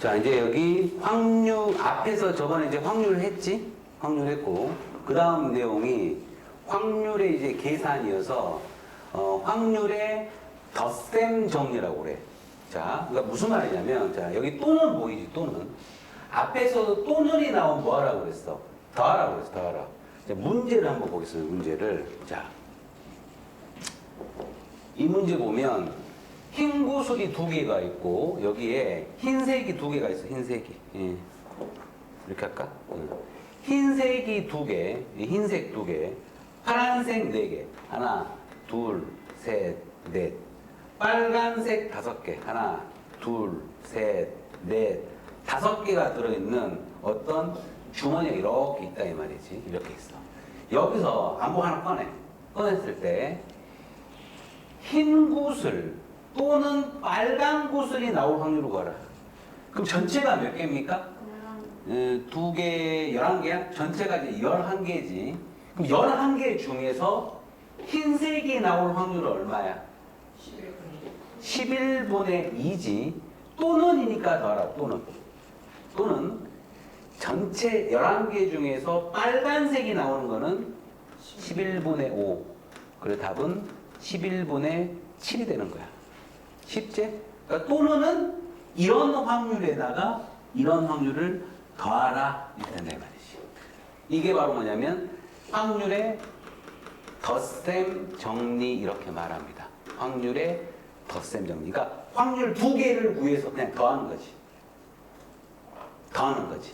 자, 이제 여기 확률, 앞에서 저번에 이제 확률을 했지? 확률했고, 그 다음 내용이 확률의 이제 계산이어서, 어, 확률의 덧셈 정리라고 그래. 자, 그러니까 무슨 말이냐면, 자, 여기 또는 보이지, 또는. 앞에서 또는이 나오면 뭐 하라고 그랬어? 더하라고 그랬어, 더하라. 자, 문제를 한번 보겠습니다, 문제를. 자. 이 문제 보면 흰 구슬이 두 개가 있고 여기에 흰색이 두 개가 있어 흰색이 예. 이렇게 할까? 응. 흰색이 두 개, 이 흰색 두 개, 파란색 네 개, 하나, 둘, 셋, 넷, 빨간색 다섯 개, 하나, 둘, 셋, 넷, 다섯 개가 들어있는 어떤 주머니가 이렇게 있다 이 말이지 이렇게 있어. 여기서 안보 하나 꺼내 꺼냈을 때 흰 구슬 또는 빨간 구슬이 나올 확률을 구하라. 그럼 전체가 몇 개입니까? 어, 두 개, 열한 개야? 전체가 이제 열한 개지. 그럼 열한 개 중에서 흰색이 나올 확률은 얼마야? 11분의 2지. 또는이니까 더하라, 또는. 또는 전체 11개 중에서 빨간색이 나오는 거는 11분의 5. 그래 답은 11분의 7이 되는 거야. 쉽지? 그러니까 또는은 이런 확률에다가 이런 확률을 더하라 이렇게 된다 이 말이지. 이게 바로 뭐냐면 확률의 덧셈 정리 이렇게 말합니다. 확률의 덧셈 정리. 그러니까 확률 두 개를 구해서 그냥 더하는 거지. 더하는 거지.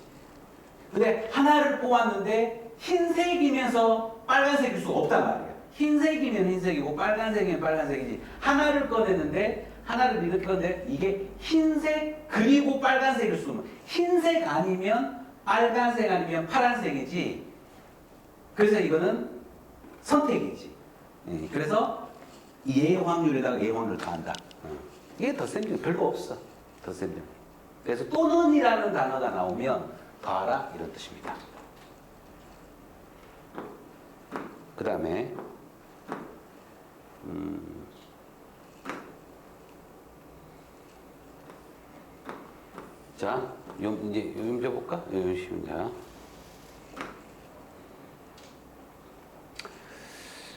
근데 하나를 뽑았는데 흰색이면서 빨간색일 수가 없단 말이야. 흰색이면 흰색이고 빨간색이면 빨간색이지. 하나를 꺼냈는데 하나를 꺼냈는데 이게 흰색 그리고 빨간색일 수가 없는 흰색 아니면 빨간색 아니면 파란색이지. 그래서 이거는 선택이지. 예, 그래서 얘 확률에다가 얘 확률을 더한다. 어. 이게 중 별거 없어. 중. 그래서 또는이라는 단어가 나오면 더하라 이런 뜻입니다. 그 다음에 음, 자, 요, 이제 요 문제 볼까? 요 쉬운 자.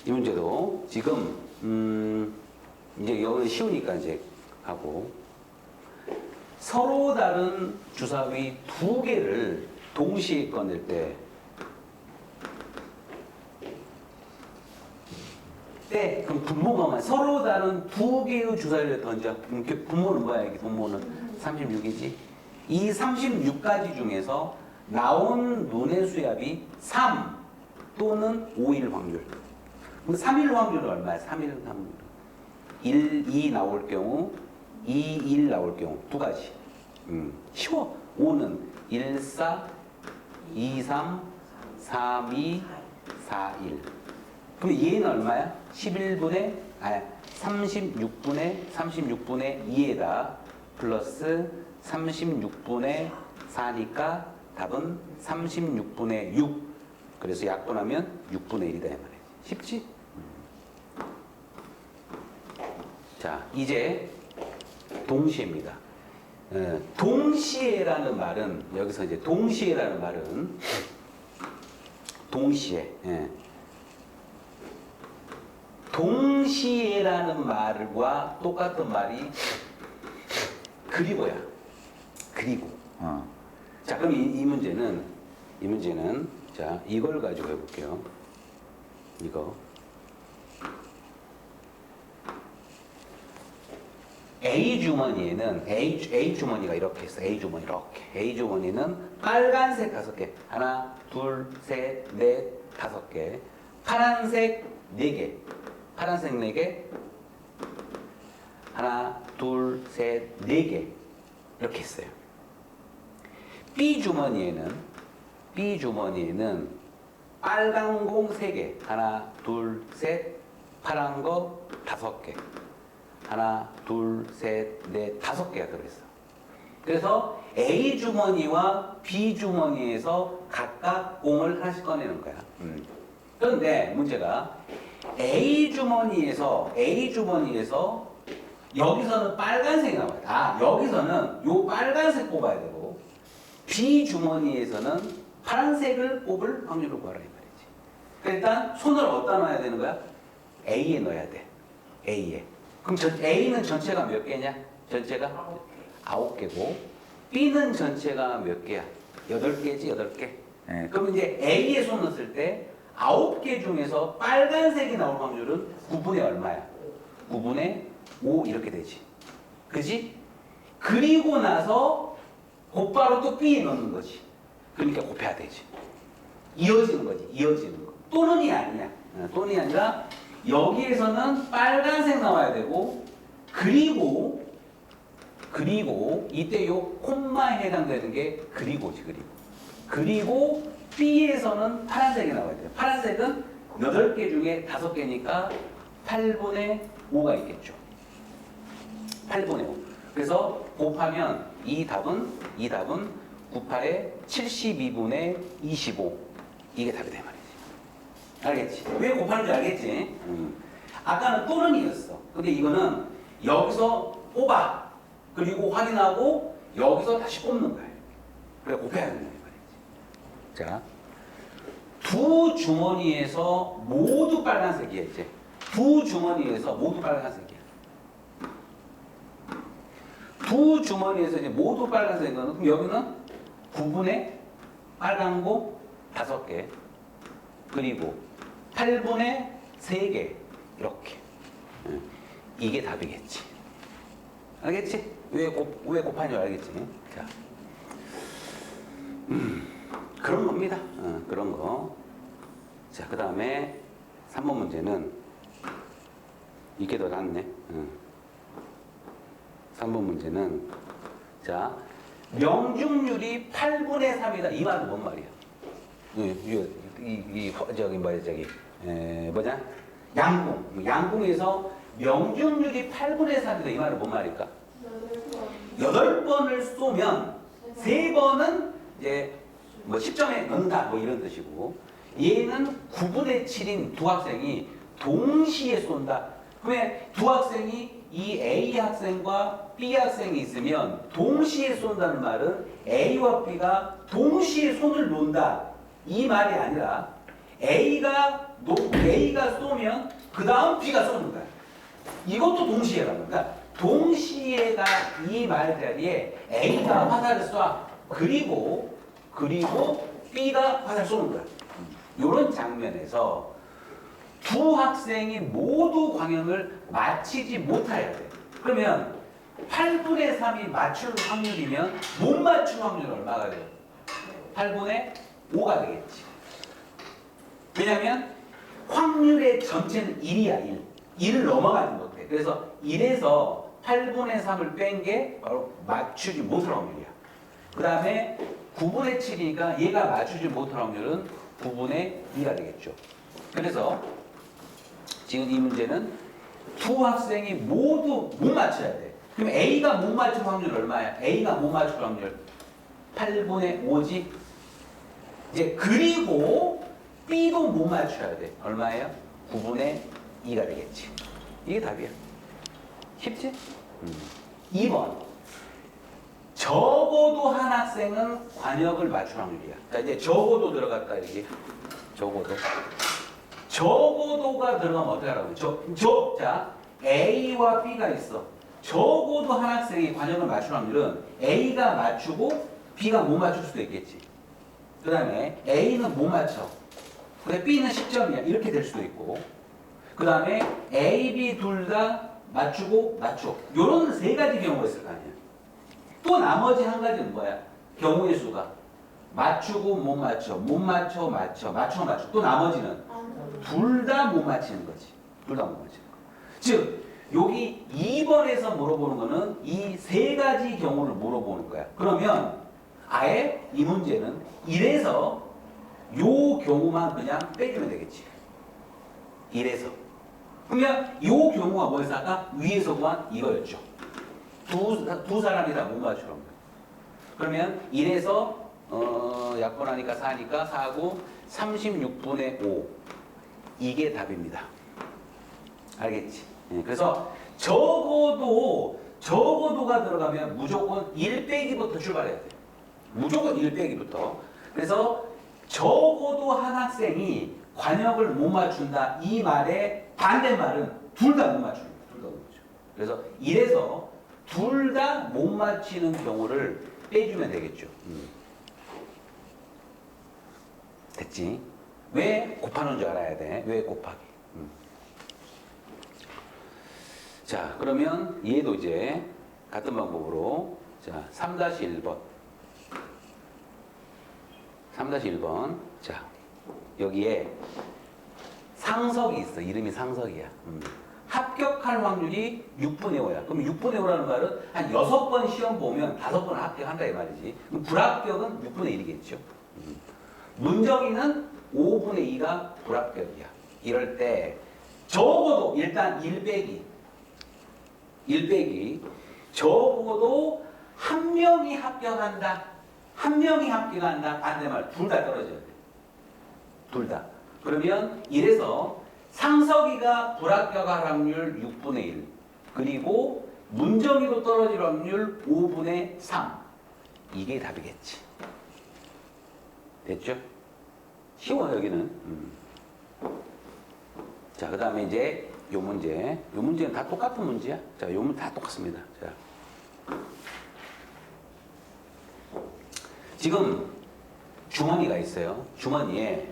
이 문제도 지금 음, 이제 여기 쉬우니까 이제 하고 서로 다른 주사위 두 개를 동시에 꺼낼 때 때, 그럼 분모가 서로 다른 두 개의 주사위를 던져. 분모는 뭐야? 이게 분모는 36이지. 이 36가지 중에서 나온 눈의 수압이 3 또는 5일 확률. 근데 3일 확률은 얼마야? 3일 확률. 1, 2 나올 경우, 2, 1 나올 경우 두 가지. 음, 쉬워. 5는 1, 4, 2, 3, 3, 2, 4, 1. 그럼 얘는 얼마야? 11분의, 아, 36분의, 36분의 2에다 플러스 36분의 4니까 답은 36분의 6. 그래서 약분하면 6분의 1이다. 이 말이야. 쉽지? 자, 이제 동시에입니다. 에, 동시에라는 말은, 여기서 이제 동시에라는 말은, 동시에, 예. 동시에라는 말과 똑같은 말이 그리고야. 그리고. 어. 자, 그럼 이, 이 문제는, 이 문제는, 자, 이걸 가지고 해볼게요. 이거. A 주머니에는 A, 주- A 주머니가 이렇게 있어. A 주머니 이렇게. A 주머니는 빨간색 다섯 개. 하나, 둘, 셋, 넷, 다섯 개. 파란색 네 개. 파란색 네 개. 하나, 둘, 셋, 네 개. 이렇게 있어요. B 주머니에는 B 주머니에는 빨간 공세 개. 하나, 둘, 셋. 파란 거 다섯 개. 하나, 둘, 셋, 넷, 다섯 개가 들어있어. 그래서 A 주머니와 B 주머니에서 각각 공을 하나씩 꺼내는 거야. 음. 그런데 문제가 A 주머니에서 A 주머니에서 여기서는 빨간색이 나와요. 아, 여기서는 요 빨간색 뽑아야 되고 B 주머니에서는 파란색을 뽑을 확률을 구하라 이 말이지. 그러니까 일단 손을 어디다 놔야 되는 거야? A에 넣어야 돼. A에. 그럼 전 A는 전체가 몇 개냐? 전체가 아홉 개고 B는 전체가 몇 개야? 여덟 개지 여덟 개. 예, 그럼 이제 A에 손 넣었을 때 아홉 개 중에서 빨간색이 나올 확률은 9분의 얼마야? 9분의 5 이렇게 되지. 그지? 그리고 나서 곧바로 또 B에 넣는 거지. 그러니까 곱해야 되지. 이어지는 거지. 이어지는 거. 또는이 아니야. 어, 또는이 아니라 여기에서는 빨간색 나와야 되고 그리고 그리고 이때 요 콤마에 해당되는 게 그리고지 그리고 그리고 B에서는 파란색이 나와야 돼요. 파란색은 8개 중에 5개니까 8분의 5가 있겠죠. 8분의 5. 그래서 곱하면 이 답은 이 답은 98에 72분의 25 이게 답이 돼 말이지. 알겠지? 왜 곱하는지 알겠지? 음. 아까는 또는 이었어. 근데 이거는 여기서 뽑아 그리고 확인하고 여기서 다시 뽑는 거예요. 그래 곱해야 된다 이 말이지. 자, 두 주머니에서 모두 빨간색이야 이제. 두 주머니에서 모두 빨간색이야. 두 주머니에서 이제 모두 빨간색은 그럼 여기는 9분의 빨간 거 다섯 개 그리고 8분의 세개 이렇게 응. 이게 답이겠지. 알겠지? 왜, 곱, 왜 곱하는 줄 알겠지? 자, 음, 그런 겁니다. 어, 그런 거. 자, 그 다음에 3번 문제는 이게 더 낫네. 어. 3번 문제는 자 명중률이 8분의 3이다. 이 말은 뭔 말이야? 이, 이, 이, 이 허- 저기 뭐야 저기 에, 뭐냐? 양궁. 양궁에서 명중률이 8분의 3이다. 이 말은 뭔 말일까? 여덟 번을 쏘면 세 번은 이제 뭐 10점에 넣는다 뭐 이런 뜻이고 얘는 9분의 7인 두 학생이 동시에 쏜다. 그러면 두 학생이 이 A 학생과 B 학생이 있으면 동시에 쏜다는 말은 A와 B가 동시에 손을 놓는다. 이 말이 아니라 A가 놓, A가 쏘면 그 다음 B가 쏘는 거야. 이것도 동시에라는 거야. 동시에가 이 말 자리에 A가 화살을 쏴. 그리고 그리고 B가 화살 쏘는 거야. 이런 장면에서 두 학생이 모두 광형을 맞히지 못해야 돼. 그러면 8분의 3이 맞출 확률이면 못 맞출 확률 얼마가 돼요? 8분의 5가 되겠지. 왜냐면 확률의 전체는 1이야, 1. 1을 넘어가지 못해. 그래서 1에서 8분의 3을 뺀 게 바로 맞추지 못할 확률이야. 그 다음에 9분의 7이니까 얘가 맞추지 못할 확률은 9분의 2가 되겠죠. 그래서 지금 이 문제는 두 학생이 모두 못 맞춰야 돼. 그럼 A가 못 맞출 확률 얼마야? A가 못 맞출 확률 8분의 5지. 이제 그리고 B도 못 맞춰야 돼. 얼마예요? 9분의 2가 되겠지. 이게 답이야. 쉽지? 음. 2번. 적어도 한 학생은 관역을 맞출 확률이야. 자, 이제 적어도 들어갔다, 이게. 적어도. 적어도가 들어가면 어떻게 하라고? 저, 저, 자, A와 B가 있어. 적어도 한 학생이 관역을 맞출 확률은 A가 맞추고 B가 못 맞출 수도 있겠지. 그 다음에 A는 못 맞춰. 근데 B는 10점이야. 이렇게 될 수도 있고. 그 다음에 A, B 둘 다 맞추고 맞춰. 요런 세 가지 경우가 있을 거 아니야. 또 나머지 한 가지는 뭐야? 경우의 수가. 맞추고 못 맞춰. 못 맞춰 맞춰. 맞춰 맞춰. 또 나머지는 둘 다 못 맞히는 거지. 둘 다 못 맞히는 거. 즉, 여기 2번에서 물어보는 거는 이 세 가지 경우를 물어보는 거야. 그러면 아예 이 문제는 이래서 요 경우만 그냥 빼주면 되겠지. 이래서. 그러면 요 경우가 뭐였어? 아까 위에서 구한 이거였죠. 두, 두 사람이 다 못 맞추는 거야. 그러면 이래서 어, 약분하니까 4니까 4고 36분의 5. 이게 답입니다. 알겠지? 예, 그래서 적어도 적어도가 들어가면 무조건 1 빼기부터 출발해야 돼. 무조건 1 빼기부터. 그래서 적어도 한 학생이 관역을 못 맞춘다. 이 말의 반대말은 둘 다 못 맞추는 거야. 둘다 못 맞춰. 그래서 이래서 둘 다 못 맞히는 경우를 빼주면 되겠죠. 음. 됐지? 왜 곱하는 줄 알아야 돼. 왜 곱하기. 음. 자, 그러면 얘도 이제 같은 방법으로 자, 3-1번. 3-1번. 자, 여기에 상석이 있어. 이름이 상석이야. 음. 합격할 확률이 6분의 5야. 그럼 6분의 5라는 말은 한 6번 시험 보면 5번 합격한다 이 말이지. 불합격은 6분의 1이겠죠. 문정이는 5분의 2가 불합격이야. 이럴 때 적어도 일단 1 빼기 1 빼기 적어도 한 명이 합격한다. 한 명이 합격한다. 반대말 둘 다 떨어져야 돼. 둘 다. 그러면 이래서 상석이가 불합격할 확률 6분의 1 그리고 문정이도 떨어질 확률 5분의 3 이게 답이겠지. 됐죠? 쉬워 여기는. 음. 자, 그 다음에 이제 요 문제. 요 문제는 다 똑같은 문제야. 자, 요 문제 다 똑같습니다. 자. 지금 주머니가 있어요. 주머니에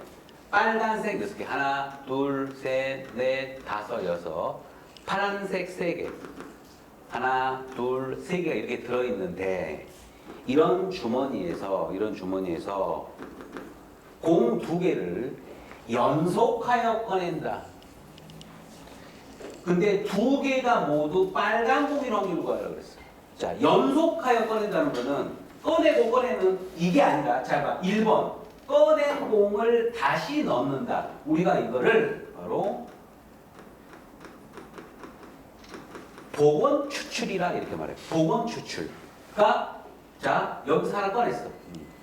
빨간색 여섯 개. 하나, 둘, 셋, 넷, 다섯, 여섯. 파란색 세 개. 하나, 둘, 세 개가 이렇게 들어있는데, 이런 주머니에서, 이런 주머니에서 공 두 개를 연속하여 꺼낸다. 근데 두 개가 모두 빨간 공일 확률 구하라고 그랬어. 자, 연속하여 꺼낸다는 거는 꺼내고 꺼내는 이게 아니라, 잘 봐. 1번. 꺼낸 공을 다시 넣는다. 우리가 이거를 바로 복원 추출이라 이렇게 말해. 복원 추출. 그러니까 자 여기서 하나 꺼냈어.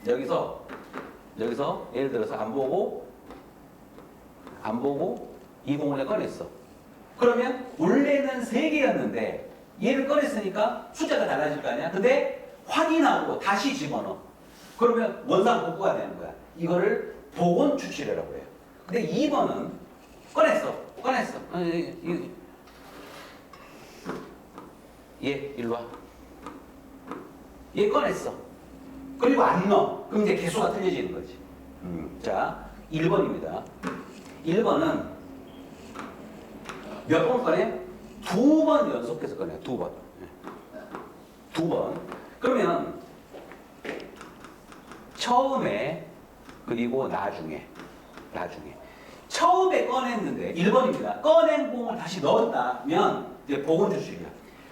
여기서 여기서 예를 들어서 안 보고 안 보고 이 공을 꺼냈어. 그러면 원래는 세 개였는데 얘를 꺼냈으니까 숫자가 달라질 거 아니야. 근데 확인하고 다시 집어넣어. 그러면 원상 복구가 되는 거야. 이거를 복원 추출이라고 해요. 근데 2번은 꺼냈어. 꺼냈어. 어, 이- 이- 얘 일로 와. 얘 꺼냈어. 그리고 안 넣어. 그럼 이제 개수가 틀려지는 거지. 음, 자, 1번입니다. 1번은 몇 번 꺼내? 두 번 연속해서 꺼내. 두 번. 예. 두 번. 그러면 처음에 그리고 나중에 나중에 처음에 꺼냈는데 1번입니다. 꺼낸 공을 다시 넣었다면 이제 복원 주식이야.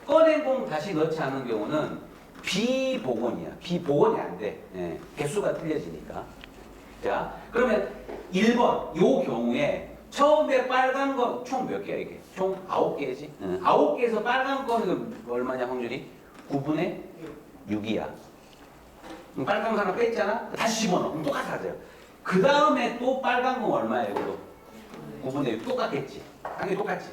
꺼낸 공 다시 넣지 않은 경우는 비복원이야. 비복원이 안 돼. 예, 개수가 틀려지니까. 자, 그러면 1번 요 경우에 처음에 빨간 거 총 몇 개야 이게? 총 9개지. 응. 9개에서 빨간 거는 얼마냐 확률이? 9분의 6이야. 빨간 거 하나 뺐잖아? 다시 집어넣어. 그럼 똑같아 하세요. 그 다음에 또 빨간 거 얼마예요, 이거? 9분의 6 똑같겠지. 당연히 똑같지.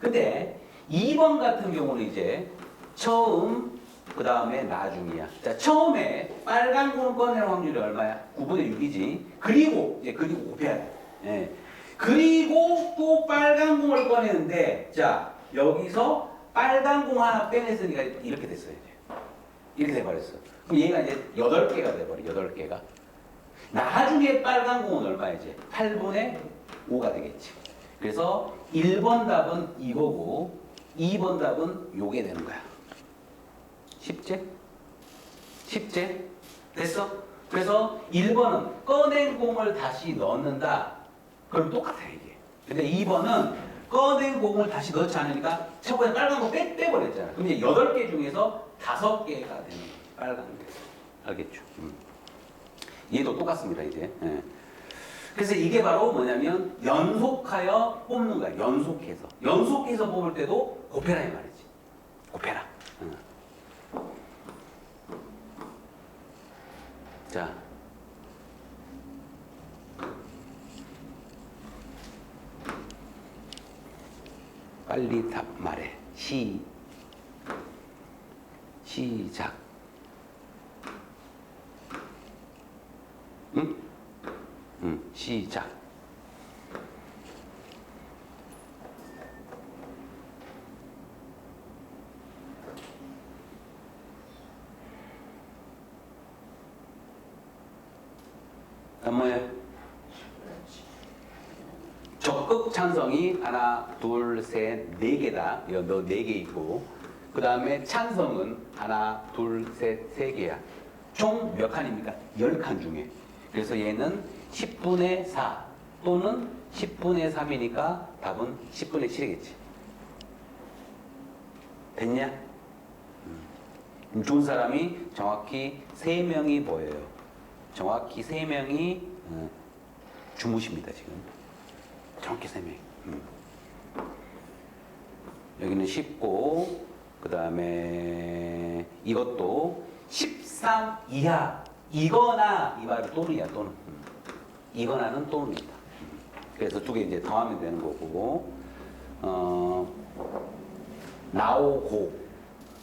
근데 2번 같은 경우는 이제 처음, 그 다음에 나중이야. 자, 처음에 빨간 공을 꺼내는 확률이 얼마야? 9분의 6이지. 그리고, 이제 그리고 곱해야 돼. 예. 그리고 또 빨간 공을 꺼내는데, 자, 여기서 빨간 공 하나 빼냈으니까 이렇게 됐어요. 이렇게 돼버렸어. 그럼 얘가 이제 8개가 돼버려, 8개가. 나중에 빨간 공은 얼마야, 이제? 8분의 5가 되겠지. 그래서 1번 답은 이거고, 2번 답은 요게 되는 거야. 쉽지? 쉽지? 됐어? 그래서 1번은 꺼낸 공을 다시 넣는다. 그럼 똑같아, 이게. 근데 2번은 꺼낸 공을 다시 넣지 않으니까 처음에 빨간 거 빼, 빼버렸잖아. 그럼 이제 8개 중에서 5개가 되는 거야. 빨간 게. 알겠죠? 음. 얘도 똑같습니다, 이제. 예. 그래서 이게 바로 뭐냐면 연속하여 뽑는 거야. 연속해서. 연속해서 뽑을 때도 곱해라 이 말이지. 곱해라. 응. 자. 빨리 답 말해. 시 시작. 응? 응, 시작. 다음 뭐예요? 적극 찬성이 하나, 둘, 셋, 네 개다. 너 네 개 있고. 그 다음에 찬성은 하나, 둘, 셋, 세 개야. 총 몇 칸입니까? 열 칸 중에. 그래서 얘는 10분의 4 또는 10분의 3이니까 답은 10분의 7이겠지. 됐냐? 음, 좋은 사람이 정확히 세명이 보여요. 정확히 세명이 어, 주무십니다, 지금. 정확히 세명 음. 여기는 19, 그 다음에 이것도 13 이하, 이거나 이 말은 또는이야, 또는. 음. 이거나는 또는이다. 음. 그래서 두 개 이제 더하면 되는 거고, 어, 나오고,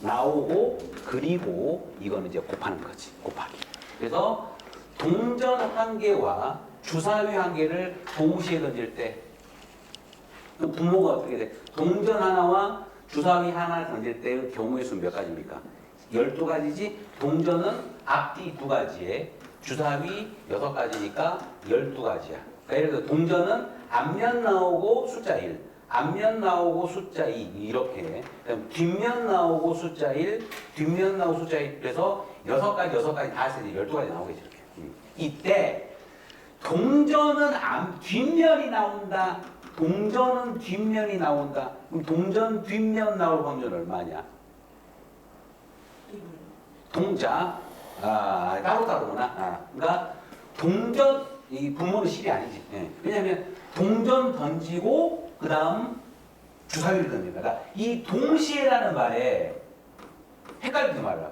나오고, 그리고 이거는 이제 곱하는 거지, 곱하기. 그래서 동전 한 개와 주사위 한 개를 동시에 던질 때 그럼 분모가 어떻게 돼? 동전 하나와 주사위 하나를 던질 때의 경우의 수는 몇 가지입니까? 12가지지 동전은 앞뒤 두 가지에 주사위 여섯 가지니까 12가지야. 그러니까 예를 들어 동전은 앞면 나오고 숫자 1, 앞면 나오고 숫자 2 이렇게 그다음 뒷면 나오고 숫자 1, 뒷면 나오고 숫자 1 그래서 여섯 가지 여섯 가지 다 해서 이제 12가지 나오겠지 이렇게. 음. 이때 동전은 앞 뒷면이 나온다. 동전은 뒷면이 나온다. 그럼 동전 뒷면 나올 확률 얼마냐? 동자 아 따로 따로구나. 아, 그러니까 동전 이 분모는 10이 아니지. 예. 왜냐하면 동전 던지고 그 다음 주사위를 던진다. 그러니까 이 동시에라는 말에 헷갈리지 말라.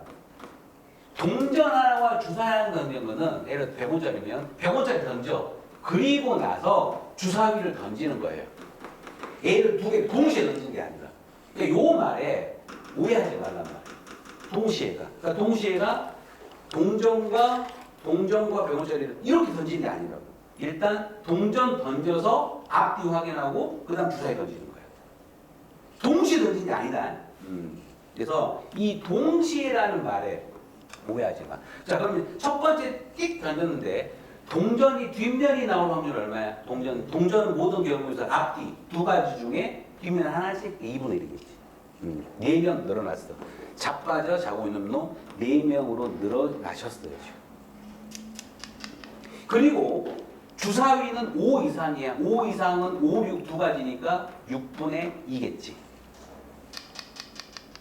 동전 하나와 주사위 하나 던지는 거는 예를 들어 100원짜리면 100원짜리 던져. 그리고 나서 주사위를 던지는 거예요. 얘를 두 개 동시에 던지는 게 아니라. 그러니까 요 말에 오해하지 말란 말이에요. 동시에가. 그러니까 동시에가 동전과 동전과 100원짜리를 이렇게 던지는 게 아니라고. 일단 동전 던져서 앞뒤 확인하고 그다음 주사위 던지는 거예요. 동시에 던지는 게 아니다. 음. 그래서 이 동시에라는 말에 오해하지 마. 자, 그러면 첫 번째 띡 던졌는데 동전이 뒷면이 나올 확률 얼마야? 동전 동전은 모든 경우에서 앞뒤 두 가지 중에 뒷면 하나씩 2분의 1이겠지. 음, 4명 늘어났어. 자빠져 자고 있는 놈 4명으로 늘어나셨어요. 그리고 주사위는 5 이상이야. 5 이상은 5, 6 두 가지니까 6분의 2겠지.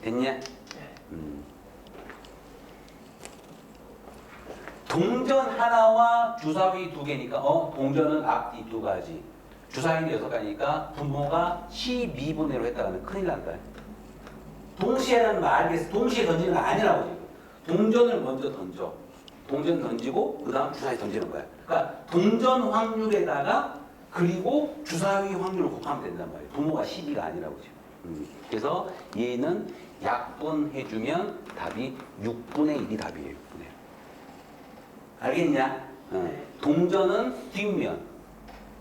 됐냐? 음. 동전 하나와 주사위 두 개니까 어 동전은 앞뒤 두 가지. 주사위는 여섯 가지니까 분모가 12분의 1로 했다가는 큰일 난다. 동시에라는 말 알겠어 동시에 던지는 거 아니라고 지금. 동전을 먼저 던져. 동전 던지고 그 다음 주사위 던지는 거야. 그러니까 동전 확률에다가 그리고 주사위 확률을 곱하면 된단 말이야 분모가 12가 아니라고 지금. 음. 그래서 얘는 약분해주면 답이 6분의 1이 답이에요. 6분의 1 알겠냐? 어. 동전은 뒷면,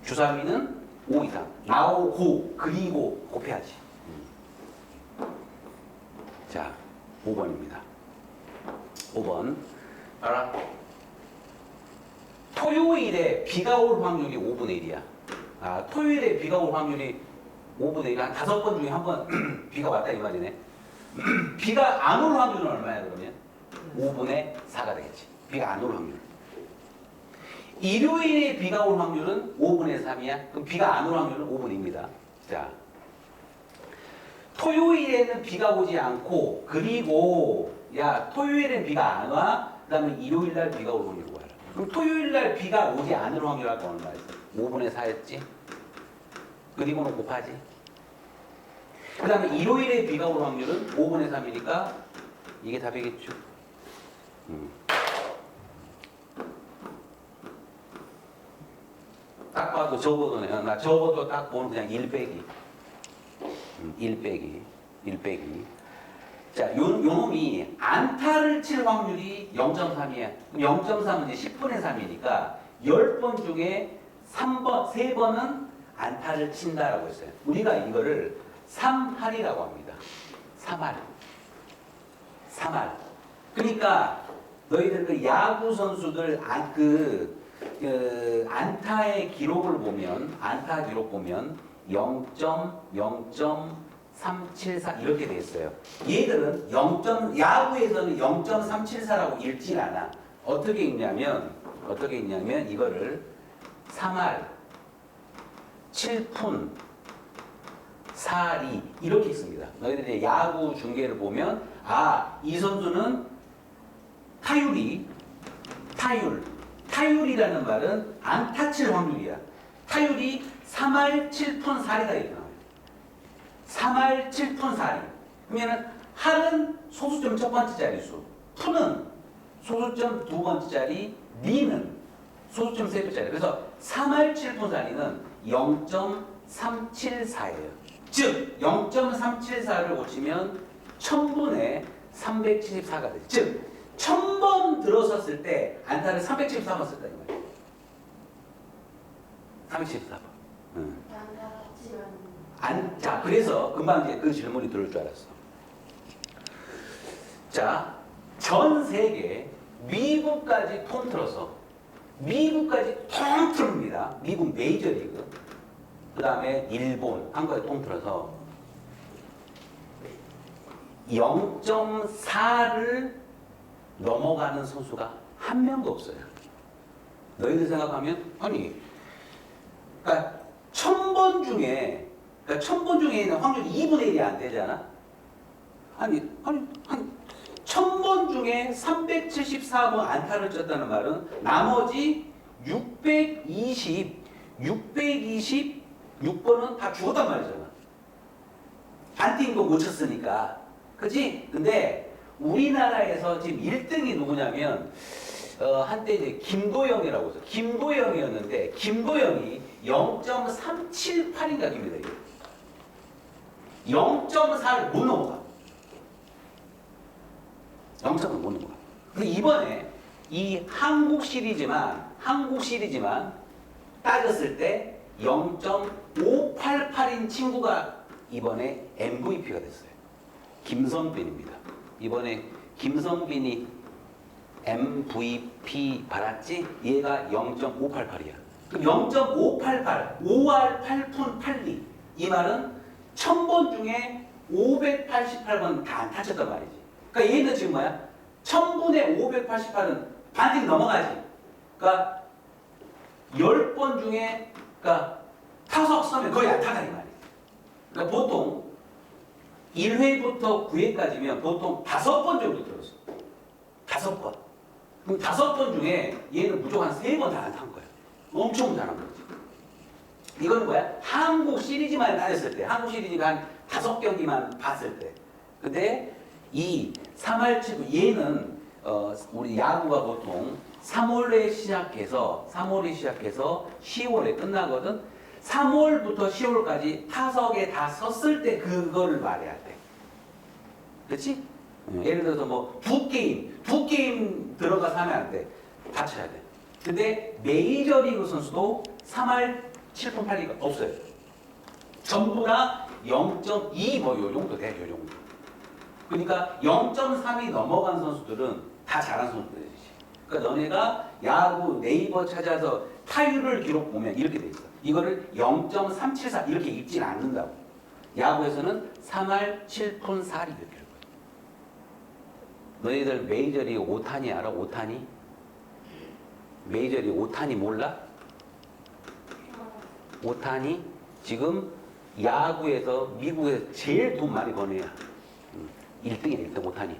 주사위는 5 이상. 나오고 그리고 곱해야지. 음. 자, 5번입니다. 5번. 알아? 토요일에 비가 올 확률이 5분의 1이야. 아, 토요일에 비가 올 확률이 5분의 1. 한 다섯 번 중에 한 번 비가 왔다 이 말이네. 비가 안 올 확률은 얼마야 그러면? 5분의 4가 되겠지. 비가 안 올 확률. 일요일에 비가 올 확률은 5분의 3이야. 그럼 비가 안 올 확률은 5분입니다. 자. 토요일에는 비가 오지 않고 그리고 야 토요일엔 비가 안 와. 그다음에 일요일 날 비가 올 확률 구하라. 그럼 토요일 날 비가 오지 않을 확률 아까 얼마였어? 5분의 4였지. 그리고는 곱하지. 그다음에 일요일에 비가 올 확률은 5분의 3이니까 이게 답이겠죠. 음. 딱 봐도 적어도네. 나 적어도 딱 보면 그냥 1 빼기. 음, 1 빼기. 1 빼기. 자, 요, 요 놈이 안타를 칠 확률이 0.3이야. 0.3은 이제 10분의 3이니까 10번 중에 3번, 3번은 안타를 친다라고 했어요. 우리가 이거를 3할이라고 합니다. 3할. 3할. 그러니까 너희들 그 야구 선수들 안, 그, 그 안타의 기록을 보면 안타 기록 보면 0.0.374 이렇게 돼 있어요. 얘들은 0. 야구에서는 0.374라고 읽진 않아. 어떻게 읽냐면 어떻게 읽냐면 이거를 3할 7푼 4리 이렇게 있습니다. 너희들이 야구 중계를 보면 아, 이 선수는 타율이 타율 타율이라는 말은 안 타칠 확률이야. 타율이 3할 7푼 4리다 이렇게 나와요. 3할 7푼 4리. 그러면은 할은 소수점 첫 번째 자리수, 푼은 소수점 두 번째 자리, 리는 소수점 세 번째 자리. 그래서 3할 7푼 4리는 0.374예요. 즉 0.374를 고치면 1000분의 374가 되죠. 즉 1000번 들어섰을 때 안타를 374번 썼다 이 말이에요. 374번. 응. 양다치면 안, 자, 그래서 금방 그 질문이 들을 줄 알았어. 자, 전 세계 미국까지 통틀어서 미국까지 통틀입니다. 미국 메이저리그. 그 다음에 일본, 한국까지 통틀어서 0.4를 넘어가는 선수가 한 명도 없어요. 너희들 생각하면 아니, 그러니까 천 번 중에 그러니까 천 번 중에 있는 확률 2분의 1이 안 되잖아. 아니, 아니, 한1 0번 중에 374번 안타를 쳤다는 말은 나머지 620, 626번은 다 죽었단 말이잖아. 반띵도 못 쳤으니까. 그지? 근데 우리나라에서 지금 1등이 누구냐면, 어, 한때 이제 김도영이라고 해서 김도영이었는데, 김도영이 0.378인가 됩니다. 이게. 0.4를 못 넘어가. 0.을 못 넘어가. 근데 이번에 이 한국 시리즈만, 한국 시리즈만 따졌을 때 0.588인 친구가 이번에 MVP가 됐어요. 김선빈입니다. 이번에 김선빈이 MVP 받았지? 얘가 0.588이야. 그럼 0.588, 5할 8푼 8리. 이 말은 1000번 중에 588번 다 안 타쳤단 말이지. 그러니까 얘는 지금 뭐야? 1000분의 588은 반드시 넘어가지. 그러니까 10번 중에 그러니까 타석 서면 거의 안 타다 이 말이야. 그러니까 보통 1회부터 9회까지면 보통 다섯 번 정도 들었어. 다섯 번. 그럼 다섯 번 중에 얘는 무조건 한세번다안탄 거야. 엄청 잘한 거지. 이건 뭐야? 한국 시리즈만 따졌을 때, 한국 시리즈가 한 다섯 경기만 봤을 때. 근데 이 3할 7분, 얘는 어, 우리 야구가 보통 3월에 시작해서 3월에 시작해서 10월에 끝나거든. 3월부터 10월까지 타석에 다 섰을 때 그거를 말해야 돼. 그렇지? 예를 들어서 뭐두 게임, 두 게임 들어가서 하면 안 돼. 다 쳐야 돼. 근데 메이저리그 선수도 3할 7푼 8리가 없어요. 전부 다 0.2 뭐 요 정도 돼, 요 정도. 그러니까 0.3이 넘어간 선수들은 다 잘한 선수들이지. 그러니까 너네가 야구 네이버 찾아서 타율을 기록 보면 이렇게 돼 있어. 이거를 0.374 이렇게 읽진 않는다고. 야구에서는 3할 7푼 4리 이렇게. 너희들 메이저리그 오타니 알아? 오타니? 메이저리그 오타니 몰라? 오타니 지금 야구에서 미국에서 제일 돈 많이 버는 애야. 1등이야 1등 오타니.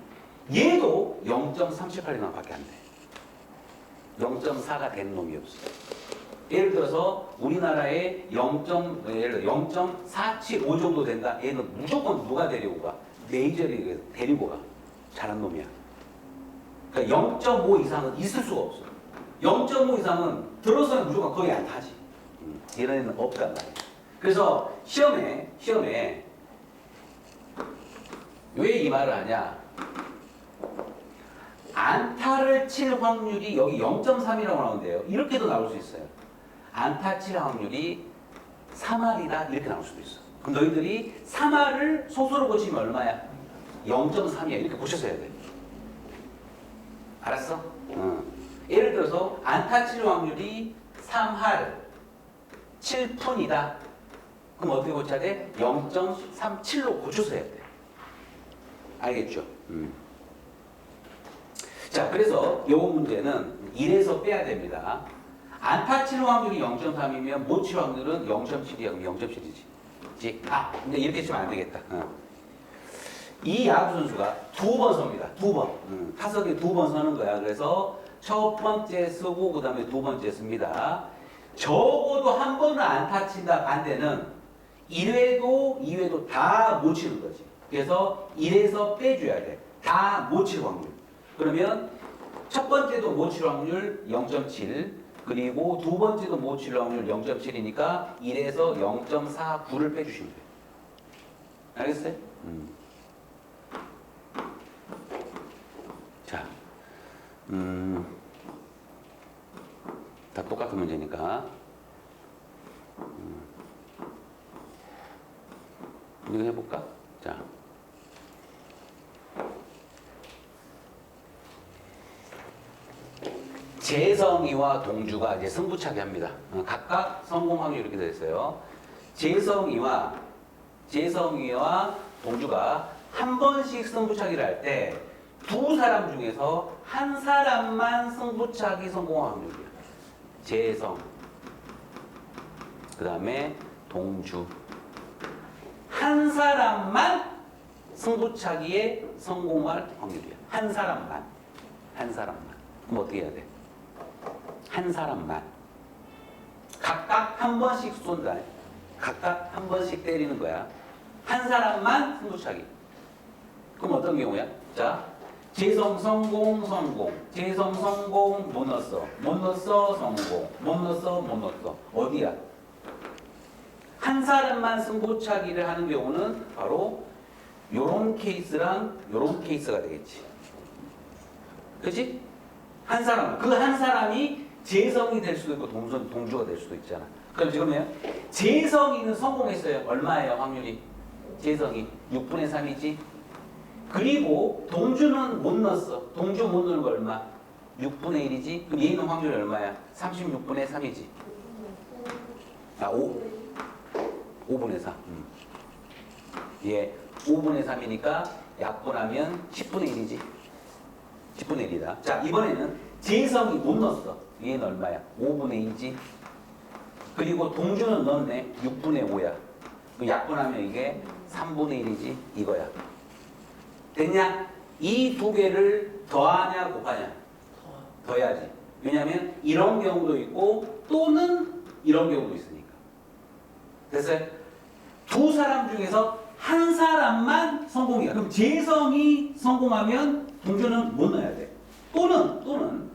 얘도 0.38만 밖에 안 돼. 0.4가 된 놈이 없어. 예를 들어서 우리나라에 0. 예를 들어 0.475 정도 된다. 얘는 무조건 누가 데리고 가? 메이저리그에서 데리고 가. 잘한 놈이야. 그러니까 0.5 이상은 있을 수가 없어. 0.5 이상은 들어서는 무조건 거의 안 타지. 음, 이런 애는 없단 말이야. 그래서 시험에 시험에 왜 이 말을 하냐? 안타를 칠 확률이 여기 0.3이라고 나오는데요. 이렇게도 나올 수 있어요. 안타 칠 확률이 3할이다 이렇게 나올 수도 있어. 그럼 너희들이 3할을 소수로 고치면 얼마야? 0.3이야 이렇게 고쳐서 해야 돼. 알았어? 응. 예를 들어서 안타 칠 확률이 3할 7푼이다. 그럼 어떻게 고쳐야 돼? 0.37로 고쳐서 해야 돼. 알겠죠? 음. 자, 그래서 요 문제는 1에서 빼야 됩니다. 안타 칠 확률이 0.3이면 못칠 확률은 0.7이야. 그럼 0.7이지. 아, 근데 이렇게 치면 안 되겠다. 어. 이 야구 선수가 두 번 섭니다. 두 번. 음, 타석에 두 번 서는 거야. 그래서 첫 번째 쓰고 그 다음에 두 번째 씁니다. 적어도 한 번은 안 타 친다 반대는 1회도 2회도 다 못 치는 거지. 그래서 1에서 빼줘야 돼. 다 못 칠 확률. 그러면 첫 번째도 못 칠 확률 0.7 그리고 두 번째도 못 칠 확률 0.7이니까 1에서 0.49를 빼주시면 돼요. 알겠어요? 음. 자, 음, 다 똑같은 문제니까. 음. 이거 해볼까? 자. 재성이와 동주가 이제 승부차기 합니다. 어, 각각 성공 확률 이렇게 있어요. 재성이와 재성이와 동주가 한 번씩 승부차기를 할 때 두 사람 중에서 한 사람만 승부차기 성공 확률이야. 재성. 그 다음에 동주. 한 사람만 승부차기에 성공할 확률이야. 한 사람만. 한 사람만. 그럼 어떻게 해야 돼? 한 사람만. 각각 한 번씩 쏜다. 각각 한 번씩 때리는 거야. 한 사람만 승부차기. 그럼 어떤 경우야? 자, 재성 성공 성공. 재성 성공 못 넣었어. 못 넣었어 성공. 못 넣었어 못 넣었어. 어디야? 한 사람만 승부차기를 하는 경우는 바로 요런 케이스랑 요런 케이스가 되겠지. 그지? 한 사람, 그 한 사람이 재성이 될 수도 있고 동선, 동주가 될 수도 있잖아. 그럼 지금요, 재성이는 성공했어요. 얼마예요, 확률이? 재성이 6분의 3이지. 그리고 동주는 못 넣었어. 동주 못 넣는 거 얼마? 6분의 1이지. 그럼 얘는 확률이 얼마야? 36분의 3이지. 아, 5. 5분의 3. 음. 얘 5분의 3이니까 약분하면 10분의 1이지. 10분의 1이다. 자, 이번에는 재성이 못 넣었어. 얘는 얼마야? 5분의 2지. 그리고 동주는 넣었네. 6분의 5야. 그 약분하면 이게 3분의 1이지. 이거야. 됐냐? 이 두 개를 더하냐, 곱하냐? 더해야지. 왜냐면 이런 경우도 있고 또는 이런 경우도 있으니까. 됐어요? 두 사람 중에서 한 사람만 성공이야. 그럼 재성이 성공하면 동주는 못 넣어야 돼. 또는 또는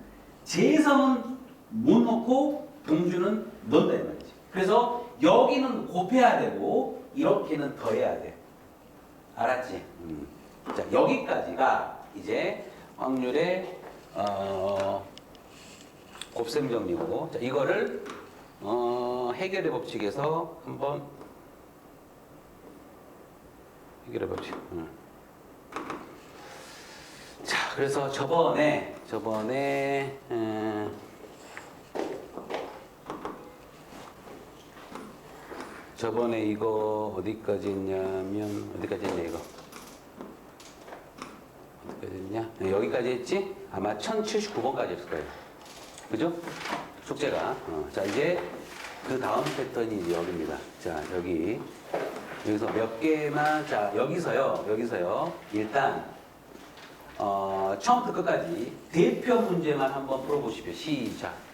재성은 못 넣고 동주는 넣는다 이 말이지. 그래서 여기는 곱해야 되고 이렇게는 더해야 돼. 알았지? 음. 자 여기까지가 이제 확률의 어, 곱셈 정리고 자 이거를 어, 해결의 법칙에서 한번 해결의 법칙. 음. 자, 그래서 저번에 저번에 에, 저번에 이거 어디까지 했냐면 어디까지 했냐 이거 했냐 네, 여기까지 했지? 아마 1079번까지 했을 거예요. 그죠? 숙제가. 어, 자 이제 그 다음 패턴이 이제 여기입니다. 자 여기. 여기서 몇 개만 자 여기서요. 여기서요. 일단 어, 처음부터 끝까지 대표 문제만 한번 풀어보십시오. 시작